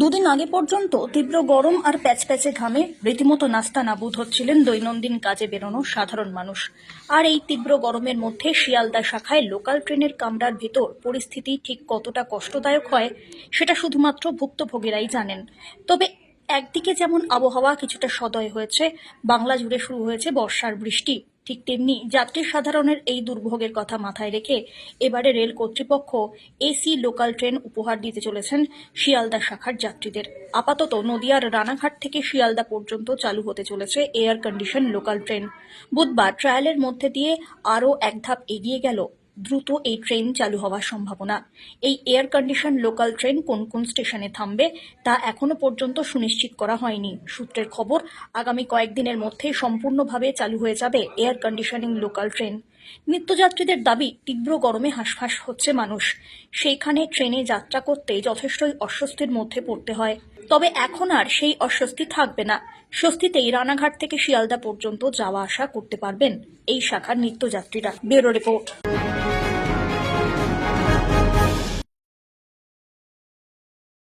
দুদিন আগে পর্যন্ত তীব্র গরম আর প্যাচপ্যাচে ঘামে রীতিমতো নাস্তা নাবুদ হচ্ছিলেন দৈনন্দিন কাজে বেরোনো সাধারণ মানুষ। আর এই তীব্র গরমের মধ্যে শিয়ালদা শাখায় লোকাল ট্রেনের কামরার ভেতর পরিস্থিতি ঠিক কতটা কষ্টদায়ক হয়, সেটা শুধুমাত্র ভুক্তভোগীরাই জানেন। তবে একদিকে যেমন আবহাওয়া কিছুটা সদয় হয়েছে, বাংলা জুড়ে শুরু হয়েছে বর্ষার বৃষ্টি। ঠিক তেমনি যাত্রী সাধারণের এই দুর্ভোগের কথা মাথায় রেখে এবারে রেল কর্তৃপক্ষ এসি লোকাল ট্রেন উপহার দিতে চলেছেন শিয়ালদা শাখার যাত্রীদের। আপাতত নদিয়ার রানাঘাট থেকে শিয়ালদা পর্যন্ত চালু হতে চলেছে এয়ার কন্ডিশন লোকাল ট্রেন বুধবার ট্রায়ালের মধ্যে দিয়ে আরও এক ধাপ এগিয়ে গেল দ্রুত এই ট্রেন চালু হওয়ার সম্ভাবনা। এই এয়ার কন্ডিশন লোকাল ট্রেন কোন কোন স্টেশনে থামবে, তা এখনও পর্যন্ত সুনিশ্চিত করা হয়নি। সূত্রের খবর, আগামী কয়েকদিনের মধ্যে সম্পূর্ণভাবে চালু হয়ে যাবে এয়ার কন্ডিশনিং লোকাল ট্রেন নিত্যযাত্রীদের দাবি, তীব্র গরমে হাঁসফাঁস হচ্ছে মানুষ। সেইখানে ট্রেনে যাত্রা করতে যথেষ্টই অস্বস্তির মধ্যে পড়তে হয়। তবে এখন আর সেই অস্বস্তি থাকবে না। স্বস্তিতেই রানাঘাট থেকে শিয়ালদা পর্যন্ত যাওয়া আসা করতে পারবেন এই শাখার নিত্যযাত্রীরা। Bureau report.